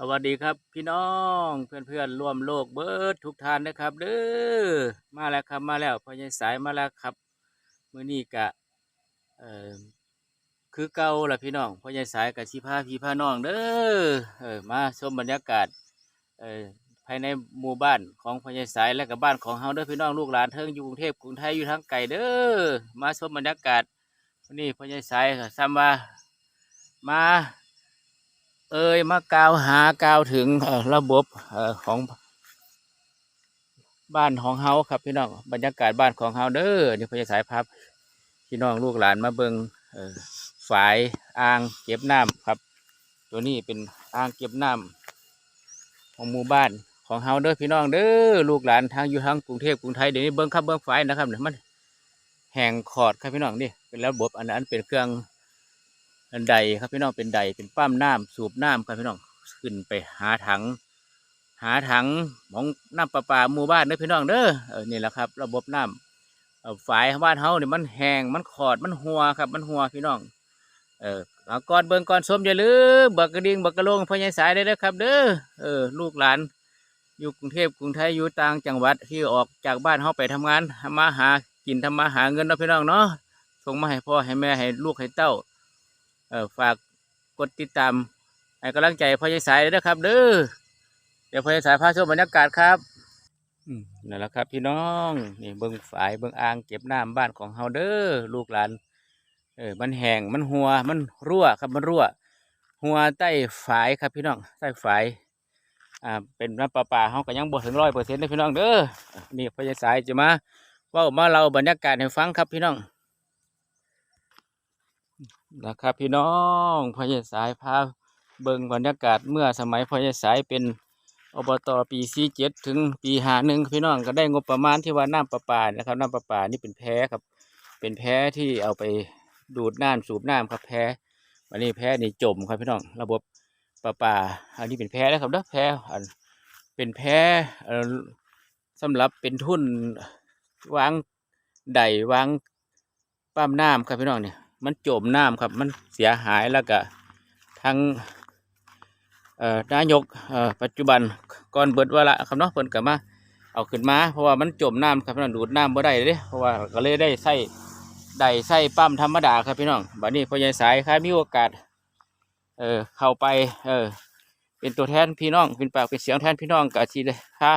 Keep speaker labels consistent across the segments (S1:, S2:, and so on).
S1: สวัสดีครับพี่น้องเพื่อนเพื่อนๆร่วมโลกเบิร์ดทุกท่านนะครับเด้อมาแล้วครับมาแล้วพอใหญ่สายมาแล้วครับมื้อนี้กะเอ่อคือเก่าละพี่น้องพอใหญ่สายกับชิพาพี่พาน้องเด้อเออมาชมบรรยากาศเอ่อภายในหมู่บ้านของพ่อใหญ่สายและกับบ้านของเฮาเด้อพี่น้องลูกหลานเทิงอยู่กรุงเทพกรุงไทยอยู่ทางไกลเด้อมาชมบรรยากาศวันนี้พ่อใหญ่สายก็ซ้ำว่ามา เอ่ยมากล่าวหากล่าวถึงระบบของบ้านของเฮาครับพี่น้องบรรยากาศบ้านของเฮาเด้อนี่พญาสายพับพี่น้องลูกหลานมาเบิงฝายอ่างเก็บน้ำครับ ตัวนี้เป็นอ่างเก็บน้ำของหมู่บ้านของเฮาเด้อพี่น้องเด้อลูกหลานทางอยู่ทางกรุงเทพกรุงไทยเดี๋ยวนี้เบิ้งครับเบิ้งฝายนะครับเนี่ยมันแห้งขอดครับพี่น้องนี่เป็นระบบอันนั้นเป็นเครื่อง อันใดครับพี่น้องเป็นใดเป็นปั้มน้ำสูบน้ำครับพี่น้องขึ้นไปหาถัง หาถังของน้ำประปาหมู่บ้านเด้อพี่น้องเด้อเออนี่แหละครับ ระบบน้ำเอ่อฝายบ้านเฮาเนี่ยมันแห้งมันขอดมันหัวครับ มันหัวพี่น้องเออเอาก่อนเบิ่งก่อนชมอย่าลืมบักกระดิ่งบักกระโลงพญายสายได้เด้อครับ เด้อเออลูกหลาน อยู่กรุงเทพกรุงไทยอยู่ต่างจังหวัดที่ออกจากบ้านเฮาไปทำงานทำมาหากินทำมาหาเงินเนาะพี่น้องเนาะส่งมาให้พ่อให้แม่ให้ลูกให้เต้า เออฝากกดติดตามให้กำลังใจพ่อใหญ่สายด้วยนะครับ เด้อเดี๋ยวพ่อใหญ่สายพาชมบรรยากาศครับนั่นแหละครับ พี่น้องนี่เบิ้งฝายเบิ้งอ่างเก็บน้ำบ้านของเฮาเด้อลูกหลานเออมันแห้งมันหัวมันรั่วครับมันรั่ว หัวใต้ฝายครับพี่น้องใต้ฝายอ่าเป็นน้ำประปาเฮาก็ยังบ่ถึงร้อยเปอร์เซ็นต์เลยพี่น้องเด้อนี่พ่อใหญ่สายจะมาว่ามาเราบรรยากาศให้ฟังครับพี่น้อง นะครับ พี่น้องพญาสายพาเบิงบรรยากาศเมื่อสมัยพญาสายเป็นอบตปีสี่เจ็ดถึงปีหาหนึ่งพี่น้องก็ได้งบประมาณที่ว่าน้ำประปานะครับน้ำประปานี่เป็นแพ้ครับ เป็นแพ้ที่เอาไปดูดน้ำสูบน้ำครับแพ้วันนี้แพ้นี่จมครับพี่น้องระบบประปา อันนี้เป็นแพ้แล้วครับเด้อแพ้อันเป็นแพ้เอ่สำหรับเป็นทุนวางไดวางปั๊มน้ำครับพี่น้องเนี่ย มันจมน้ำครับ มันเสียหายแล้วก็ทางนายกปัจจุบันก่อนเบิดว่าระครับเนาะเพิ่นก็มา เอาขึ้นมา เพราะว่ามันจมน้ำครับพี่น้องดูดน้ำบ่ได้เด้เพราะว่าก็เลยได้ใส่ได้ใส่ปั๊มธรรมดาครับพี่น้องบัดนี้พอใหญสายครับมีโอกาสเออเข้าไปเออเป็นตัวแทนพี่น้องเป็นปากเป็นเสียงแทนพี่น้องก็สิได้ค่า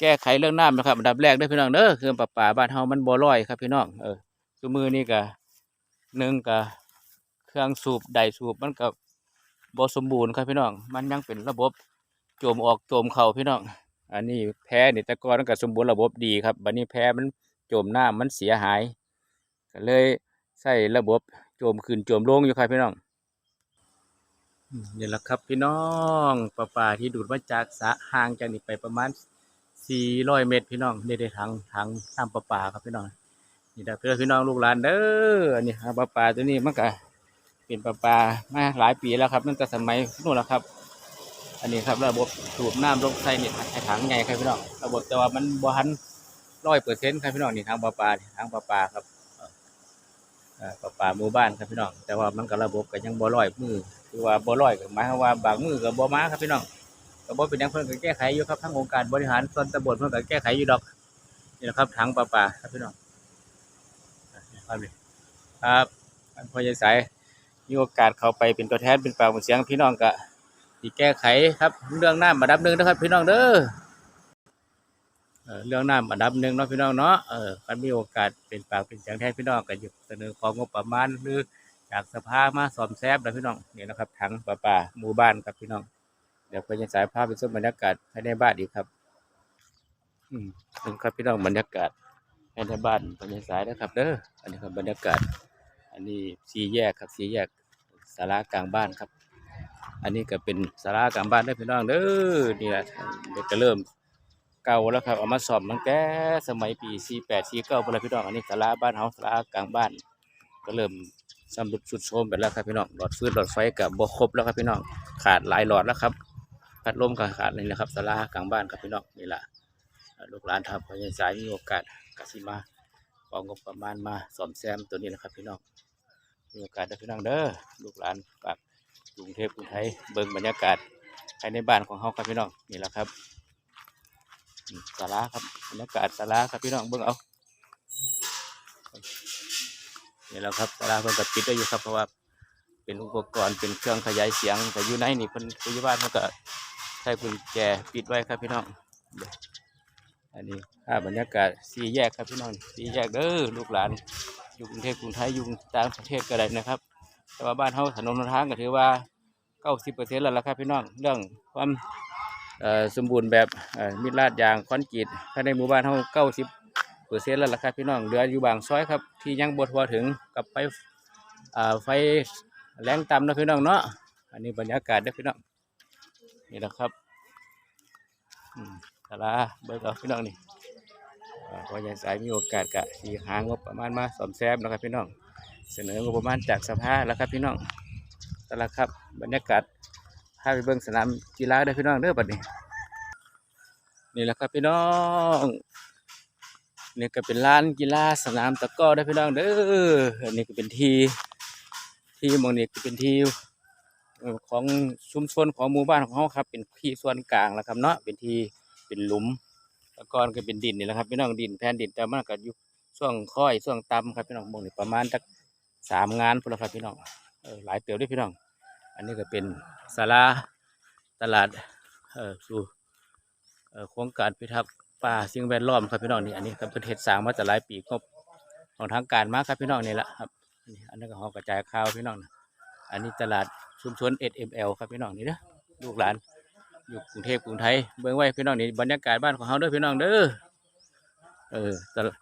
S1: แก้ไขเรื่องน้ำนะครับอันดับแรกเด้พี่น้องเด้อคือปลาป่าบ้านเฮามันบ่ร้อยครับพี่น้องเออซุมือนี่ก็ หนึ่งกับเครื่องสูบใดสูบมันกับบสมบูรณ์ครับพี่น้อง มันยังเป็นระบบโจมออกโจมเข่าพี่น้อง อันนี้แพ้นี่ต่ก่อนมันก็สมบูรณ์ระบบดีครับบัดนี้แพ้มันโจมหน้ามันเสียหายก็เลยใส่ระบบโจมขึ้นโจมลงอยู่ครับพี่น้องนี่แหละครับพี่น้องปลาปลาที่ดูดมาจากสะห่างจากนี่ไปประมาณ400เมตรพี่น้องในี่ได้ทางทางน้ำปลาปลาครับพี่น้อง นี่เด้เพื่อพี่น้องลูกหลานเด้ออันนี้ปลาปลาตัวนี้มันก็เป็นปลาปลามาหลายปีแล้วครับตั้งแต่สมัยนู่นแล้วครับ อันนี้ครับระบบสูบน้ำลงใส่นี่ให้ถังใหญ่ครับพี่น้องระบบแต่ว่ามันบ่ทันร้อยเปอร์เซ็นต์ครับพี่น้องนี่ทางปลาปลาทางปลาปลาครับปลาปลาหมู่บ้านครับพี่น้องแต่ว่ามันก็ระบบก็ยังบ่ร้อยมือคือว่าบ่ร้อยก็หมายความว่าบางมือก็บ่มาครับพี่น้องก็บ่เป็นยังเพิ่นก็แก้ไขอยู่ครับทั้งองค์การบริหารส่วนตำบลเพิ่นก็แก้ไขอยู่ดอกนี่แหละครับถังปลาปลาครับพี่น้อง ครับครับท่านพ่อใหญ่สายมีโอกาสเข้าไปเป็นตัวแทนเป็นปากเป็นเสียงพี่น้องก็ที่แก้ไขครับ เรื่องน้ำอันดับหนึ่งนะครับ พี่น้องเด้อเรื่องน้ำอันดับหนึ่งเนาะพี่น้องเนาะเออคันมีโอกาสเป็นปากเป็นเสียงแทนพี่น้องก็หยิบเสนอของงบประมาณหรือจากสภามาสอมแซมนะพี่น้องนี่นะครับถังประปาหมู่บ้านครับพี่น้องเดี๋ยวพ่อใหญ่สายพาไปชมบรรยากาศภายในบ้านอีกครับ อืมครับพี่น้องบรรยากาศ ภายในบ้านบรรยากาศนะครับเด้ออันนี้ครับบรรยากาศ อันนี้สีแยกครับสีแยกศาลากลางบ้านครับ อันนี้ก็เป็นศาลากลางบ้านได้พี่น้องเด้อนี่แหละเด็กก็เริ่มเก่าแล้วครับเอามาซ่อมตั้งแต่สมัยปีสี่แปดสี่เก้าพุ่นละพี่น้องอันนี้ศาลาบ้านเฮาศาลากลางบ้าน ก็เริ่มสำรุดสุดโทรมไปแล้วครับพี่น้องหลอดฟืนหลอดไฟกับบ่ครบแล้วครับพี่น้องขาดหลายหลอดแล้วครับพัดลมก็ขาดนี่แหละครับศาลากลางบ้านครับพี่น้องนี่แหละลูกหลานทำพยายสายมีโอกาส กสิมาเอางบประมาณมาซ่อมแซมตัวนี้นะครับพี่น้องมีโอกาสเด้พี่น้องเด้อลูกหลานฝากกรุงเทพกรุงไทยเบิ่งบรรยากาศภายในบ้านของเขาครับพี่น้องนี่แหละครับอืมศาลาครับบรรยากาศศาลาครับพี่น้องเบิ่งเอานี่แหละครับศาลาเพิ่นก็ปิดไว้อยู่ครับเพราะว่าเป็นอุปกรณ์เป็นเครื่องขยายเสียงแต่อยู่ในนี่เพิ่นผู้ใหญ่บ้านเพิ่นก็ใช้กุญแจปิดไว้ครับพี่น้องเดี๋ยว อันนี้ภาพบรรยากาศสี่แยกครับพี่น้องสี่แยกเด้อลูกหลานอยู่กรุงเทพกรุงไทยอยู่ต่างประเทศก็ได้นะครับ แต่ว่าบ้านเฮาถนนทางก็ถือว่าเก้าสิบเปอร์เซ็นต์แล้วล่ะครับพี่น้องเรื่องความสมบูรณ์แบบมิดลาดยางคอนกรีตภายในหมู่บ้านเฮาเก้าสิบเปอร์เซ็นต์แล้วล่ะครับพี่น้องเหลืออยู่บางซอยครับที่ยังบดทัวถึงกับไฟไฟแรงต่ำนะพี่น้องเนาะอันนี้บรรยากาศเด้อพี่น้องนี่แหละครับ อืม ตลาเบิกเอาพี่น้องนี่อ่าพอยังสายมีโอกาสกะสีหางบประมาณมาซ่อมแซมนะครับพี่น้อง เสนองบประมาณจากสภาแล้วครับพี่น้องต่ละครับ บรรยากาศพาไปเบิ่งสนามกีฬาเด้พี่น้องเด้อบัดนี้ นี่แหละครับพี่น้องนี่ก็เป็นลานกีฬาสนามตะก้อเด้พี่น้องเด้ออันนี้ก็เป็นที่ที่มองนี้ก็เป็นที่ของชุมชนของหมู่บ้านของเขาครับ เป็นที่ส่วนกลางแล้วครับเนาะเป็นที่ เป็นหลุมตะกอนก็เป็นดินนี่แหละครับพี่น้องดินแผ่นดินแต่มันก็อยู่ช่วงค่อยช่วงต่ำครับพี่น้องมองนี้ประมาณจักสามงานพุ่นลครับพี่น้องเออหลายเติบด้วยพี่น้อง อันนี้ก็เป็นศาลาตลาดเออสู่เอ่อโครงการพิทักษ์ป่าสิ่งแวดล้อมครับพี่น้องนี่อันนี้ครับประเทศสร้างมาแต่หลายปีงบของทางการมากครับพี่น้องนี่แหละครับอันนี้อันนี้ก็หอกระจายข่าวพี่น้องนะอันนี้ตลาดชุมชน SML ครับพี่น้องนี่นะลูกหลาน อยู่กรุงเทพกรุงไทยเบิ่งไว้พี่น้องนี่บรรยากาศบ้านของเขาเด้อพี่น้องเด้อเออ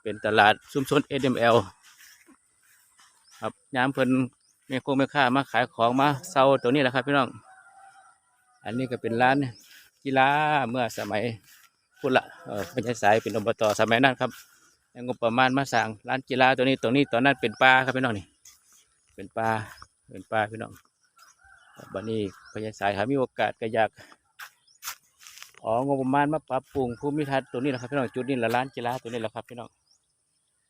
S1: เป็นตลาดชุมชน SML ครับยามเพิ่นแม่คงแม่ค้ามาขายของมาเซาตัวนี้แหละครับ พี่น้อง อันนี้ก็เป็นร้านกีฬาเมื่อสมัยพุทธละเออเป็นสายเป็นอบตสมัยนั้นครับยังงบประมาณมาสั่งร้านกีฬาตัวนี้ตัวนี้ตอนนั้นเป็นป่าครับพี่น้องนี่เป็นป่าเป็นป่าพี่น้องบัดนี้พญาสายครับมีโอกาสก็อยาก ของบประมาณมาปรับปรุงภูมิทัศน์ตัวนี้แหละครับพี่น้องจุดนี้ละร้านกีฬาตัวนี้แหละครับพี่น้อง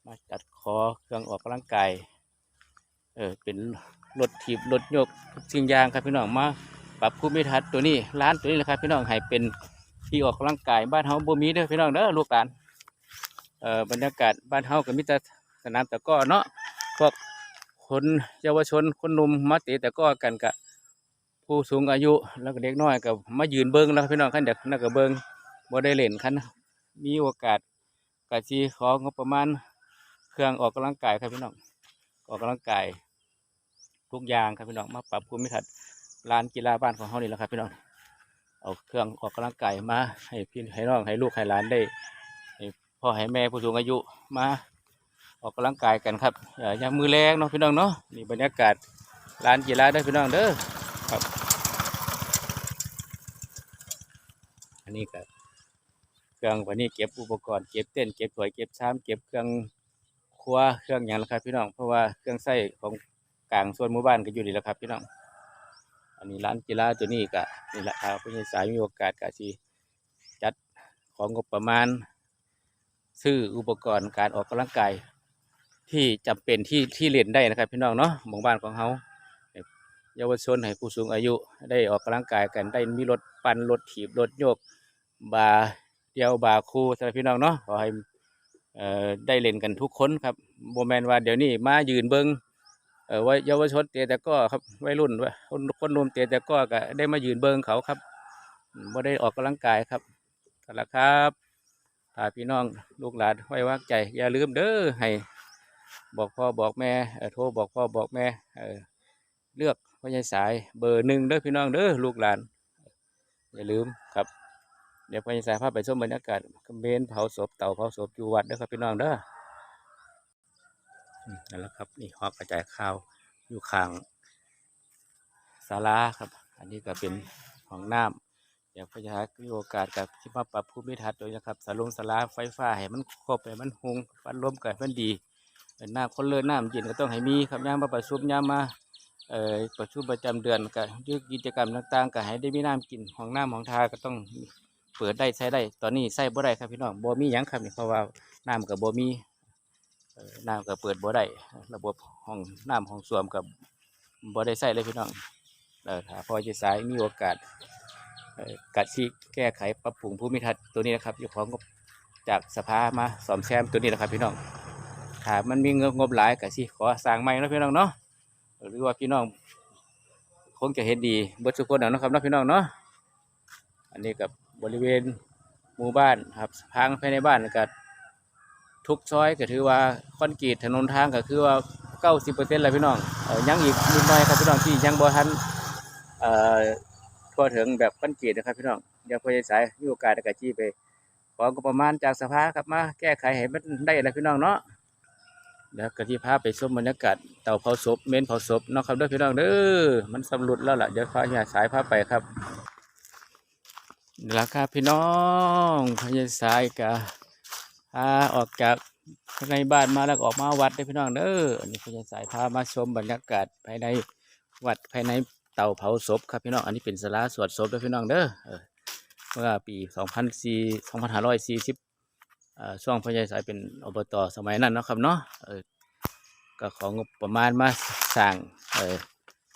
S1: มาจัดขอเครื่องออกกำลังกายเออเป็นรถถีบรถยกสิ่งยางครับพี่น้องมาปรับภูมิทัศน์ตัวนี้ร้านตัวนี้แหละครับพี่น้องให้เป็นที่ออกกำลังกายบ้านเฮาบ่มีเด้อพี่น้องเด้อลูกหลานเอ่อบรรยากาศบ้านเฮาก็มีแต่สนามตะกร้อเนาะพวกคนเยาวชนคนหนุ่มมาเตะตะกร้อกันกับ ผู้สูงอายุแล้วก็เด็กน้อยก็มายืนเบิ่งแล้วพี่น้องคันเด็กนั่นก็เบิ่งบ่ได้เล่นคันมีโอกาสก็สิของบประมาณเครื่องออกกำลังกายครับพี่น้องออกกำลังกายทุกอย่างครับพี่น้องมาปรับภูมิทัศน์ลานกีฬาบ้านของเขานี่แหละครับพี่น้องเอาเครื่องออกกำลังกายมาให้พี่ให้น้องให้ลูกให้หลานได้ให้พ่อให้แม่ผู้สูงอายุมาออกกำลังกายกันครับอย่ามือแรงเนาะพี่น้องเนาะนี่บรรยากาศลานกีฬาเด้พี่น้องเด้อ ครับ อันนี้ก็เครื่องวันนี้เก็บอุปกรณ์เก็บเต้นเก็บถ้วยเก็บชามเก็บเครื่องครัวเครื่องอย่างละครับพี่น้องเพราะว่าเครื่องใส้ของกลางส่วนหมู่บ้านก็อยู่นี่แหละครับพี่น้อง อันนี้ร้านกีฬาตัวนี้ก็นี่แหละครับผู้ใหญ่สายมีโอกาสก็สิจัดของงบประมาณ ซื้ออุปกรณ์การออกกำลังกายที่จำเป็นที่ที่เล่นได้นะครับ พี่น้องเนาะหมู่บ้านของเขา เยาวชนให้ผู้สูงอายุได้ออกกำลังกายกันได้มีรถปั่นรถถีบรถโยก บาเดียวบาคูสำหรับพี่น้องเนาะขอให้ได้เล่นกันทุกคนครับโมแมนว่าเดี๋ยวนี้มายืนเบิงเออวัยเยาวชนเตะแต่ก็ครับวัยรุ่นวัยคนนุ่มเตะแต่ก็ก็ได้มายืนเบิงเขาครับไม่ได้ออกกำลังกายครับนั่นละครับถ้าพี่น้องลูกหลานไว้วางใจ อย่าลืมเด้อให้ บอกพ่อบอกแม่โทรบอกพ่อบอกแม่เลือก พ่อใหญ่สายเบอร์หนึ่งเด้อพี่น้องเด้อลูกหลาน อย่าลืมครับ เดี๋ยวพ่อใหญ่สายพาไปชมบรรยากาศเมนเผาศพเต่าเผาศพอยู่วัดเด้อครับพี่น้องเด้อนั่นแหละครับนี่หอกกระจายข้าวอยู่ข้างศาลาครับ อันนี้ก็เป็นห้องน้ำเดี๋ยวพระยามีโอกาสกับที่มาปรับภูมิทัศน์โดยนะครับสาลงศาลาไฟฟ้าให้มันครบให้มันหงฟันลมกันมันดีเอ่อน้ำคนเลิศน้ำเย็นก็ต้องให้มีครับย่ามมาประชุมย่ามมา ประชุมประจำเดือนก็ยึดกิจกรรมต่างๆก็ให้ได้มีน้ำกินห้องน้ำห้องทาก็ต้องเปิดได้ใช้ได้ตอนนี้ใช้บ่ได้ครับพี่น้องบ่มีหยังครับนี่เพราะว่าน้ำกับบ่มีน้ำก็เปิดบ่ได้ระบบห้องน้ำห้องส้วมกับบ่ได้ใส่เลยพี่น้องเออถ้าพอจะสายมีโอกาสกัดที่แก้ไขปรับปรุงภูมิทัศน์ตัวนี้นะครับอยู่ของงบจากสภามาซ่อมแซมตัวนี้นะครับพี่น้องถ้ามันมีเงินงบหลายกัสิขอสร้างใหม่นะพี่น้องเนาะ หรือว่าพี่น้องคงจะเห็นดีเบิดทุกคนนะเนาะครับนาะพี่น้องเนาะอันนี้กับบริเวณหมู่บ้านครับทางภายในบ้านก็ทุกซอยก็ถือว่าคอนกรีตถนนทางก็คือว่าเก้าสิบเปอร์เซ็นต์เลยพี่น้องเออยังอีกนิดหน่อยครับพี่น้องที่ยังบ่ทันเอ่อทั่วถึงแบบคอนกรีตนะครับพี่น้องเดี๋ยวพอจะสายมีโอกาสก็จี้ไปของประมาณจากสภาครับมาแก้ไขให้มันได้แล้วพี่น้องเนาะ แล้วก็ที่พาไปชมบรรยากาศเตาเผาศพเมนเผาศพนาะครับเด้อพี่น้องเด้อมันสำรุดแล้วล่ะเดี๋ยวขออย่าสายพาไปครับนี่ละครับพี่น้องพญาสายกะพาออกจากภายในบ้านมาแล้วออกมาวัดเด้พี่น้องเด้ออันนี้พญาสายพามาชมบรรยากาศภายในวัดภายในเตาเผาศพครับพี่น้องอันนี้เป็นศาลาสวดศพด้อพี่น้องเด้อเออเมื่อปี2004 2540เอ่อ ช่วงพญาสายเป็นอบตสมัยนั้นนะครับเนาะก็ของงบประมาณมาสร้าง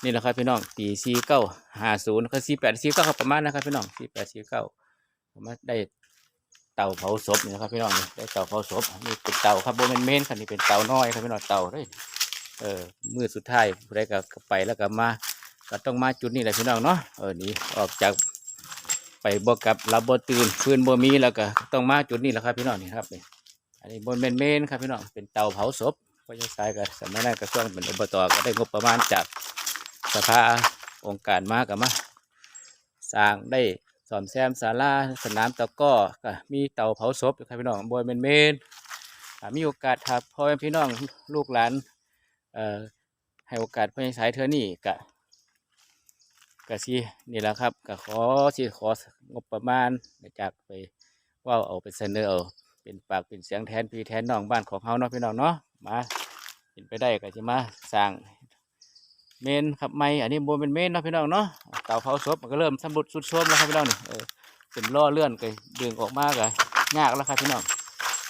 S1: นี่แหละครับพี่น้องปี4950ก็48 49ครับประมาณนะครับพี่น้อง48 49ผมมาผมได้เตาเผาศพนี่นะครับพี่น้องนี่ได้เตาเผาศพนี่เป็นเตาครับโบเมนเมนครับนี่เป็นเตาน้อยครับพี่น้องเตาเลยเออมือสุดท้ายผู้ใดก็ก็ไปแล้วก็มา ก็ต้องมาจุดนี้แหละพี่น้องเนาะเออนี่ออกจาก ไปบวกกับรับบตื่นฟื้นบ่มีแล้วก็ต้องมาจุดนี้แหละครับพี่น้องนี่ครับนี่อันนี้บนเมนเมนครับพี่น้องเป็นเตาเผาศพก็ยังสายก็สมัยนั้นก็ช่วงเป็นอบตก็ได้งบประมาณจากสภาองค์การมากับมาสร้างได้ซ่อมแซมศาลาสนามตะก้อก็มีเตาเผาศพครับพี่น้องบอยเมนเมนมีโอกาสถ้าพ่อแม่พี่น้องลูกหลานเอ่อให้โอกาสพ่อใหญ่สายเธอนี่กะ กะสินี่แหละครับก็ขอสิของบประมาณจากไปว่าเอาไปเสนอเอาเป็นปากเป็นเสียงแทนพี่แทนน้องบ้านของเฮาเนาะพี่น้องเนาะมาเป็นไปได้ก็จะมาสร้างเมนครับไม่อันนี้บนเป็นเมนเนาะพี่น้องเนาะเตาเผาศพมันก็เริ่มสำรุดสุดโทรมแล้วครับพี่น้องนี่เออเป็นล่อเลื่อนก็ดึงออกมาก็ยากแล้วครับพี่น้อง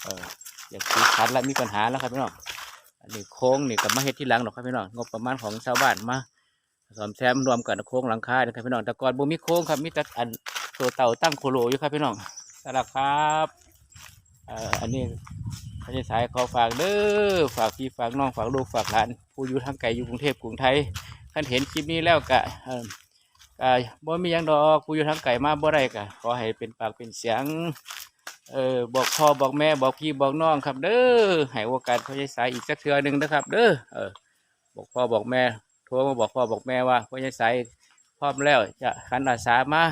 S1: เอออยากติดขัดและมีปัญหาแล้วครับพี่น้องอันนี้โค้งนี่กับมาเฮ็ดที่หลังหรอกครับพี่น้องงบประมาณของชาวบ้านมา ซ่อมแซมรวมกันโค้งหลังคานะครับพี่น้องแต่ก่อนบ่มีโค้งครับมีแต่อันตัวเต่าตั้งโคโลอยู่ครับพี่น้องสวัสดีครับอ่ออันนี้พระเจ้สายขอฝากเด้อฝากพี่ฝากน้องฝากลูกฝากหลาน ผู้อยู่ทางไกลอยู่กรุงเทพกรุงไทยท่านเห็นคลิปนี้แล้วกะอ่อก็บ่มียังดอกกูอยู่ทางไกลมาบ่ได้กะขอให้เป็นปากเป็นเสียงเออบอกพ่อบอกแม่บอกพี่บอกน้องครับ เด้อให้โอกาสพ่อใหญ่สายอีกสักเทือหนึงนะครับ เด้อเออบอกพ่อบอกแม่ โทรมาบอกพ่อบอกแม่ว่าพ่อใหญ่สายพร้อมแล้วจะขันอาสามา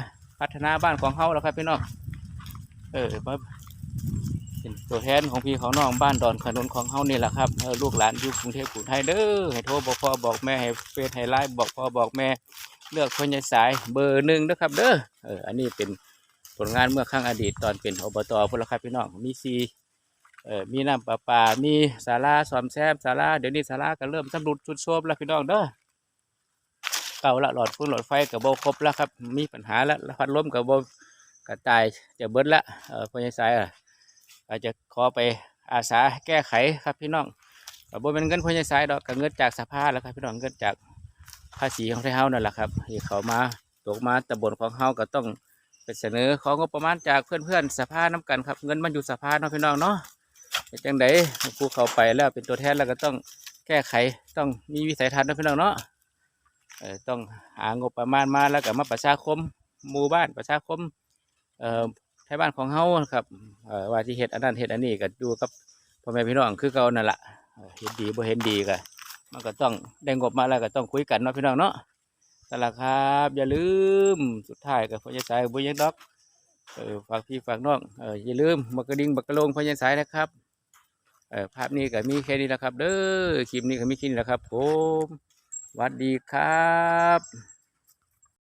S1: พัฒนาบ้านของเฮาแล้วครับพี่น้องเออมาเป็นตัวแทนของพี่ของน้องบ้านดอนขนุนของเฮานี่แหละครับเออลูกหลานอยู่กรุงเทพกรุงไทยเด้อให้โทรบอกพ่อบอกแม่ให้เฟซให้ไลน์บอกพ่อบอกแม่เลือกคนใหญ่สายเบอร์หนึ่งนะครับเด้อเอออันนี้เป็นผลงานเมื่อครั้งอดีตตอนเป็นอบตพลครับพี่น้องมีซีเออมีน้ำประปา มีศาลาซ่อมแซมศาลาเดี๋ยวนี้ศาลาก็เริ่มสำรุดสุดโทรมแล้วพี่น้องเด้อ เก่าละหลอดฟืนหลอดไฟกับโบครบแล้วครับมีปัญหาแล้วพัดลมกับโบกระต่ายจะเบิดละเออคนใหญ่สายอะอาจจะขอไปอาสาแก้ไขครับพี่น้องกับโบเป็นเงินคนใหญ่สายดอกกับเงินจากสภาแล้วครับพี่น้องเงินจากภาษีของไทยเฮานั่นแหละครับที่เขามาตกมาตำบลของเฮาก็ต้องไปเสนอของงบประมาณจากเพื่อนๆสภาน้กันครับเงินมันอยู่สภาเนาะพี่น้องเนาะจังไดผู้เขาไปแล้วเป็นตัวแทนแล้วก็ต้องแก้ไขต้องมีวิสัยทัศน์นะพี่น้องเนาะ ต้องหางบประมาณมาแล้วก็มาประชาคมหมู่บ้านประชาคมเอ่อไทยบ้านของเฮาครับเอ่อว่าที่เฮ็ดอันนั้นเฮ็ดอันนี้ก็ดูกับพ่อแม่พี่น้องคือเก่านั่นแหละเห็นดีบ่เห็นดีก็มันก็ต้องได้งบมาแล้วก็ต้องคุยกันเนาะพี่น้องเนาะแต่ละครับอย่าลืมสุดท้ายกับพญ่สายบุญยังดอกเออฝากพี่ฝากน้องเอออย่าลืมบักกระดิ่งบักกระลงพญ่สายนะครับเออภาพนี้ก็มีแค่นี้แหละครับ เด้อคลิปนี้ก็มีแค่นี้แหละครับผม วัสดีครับ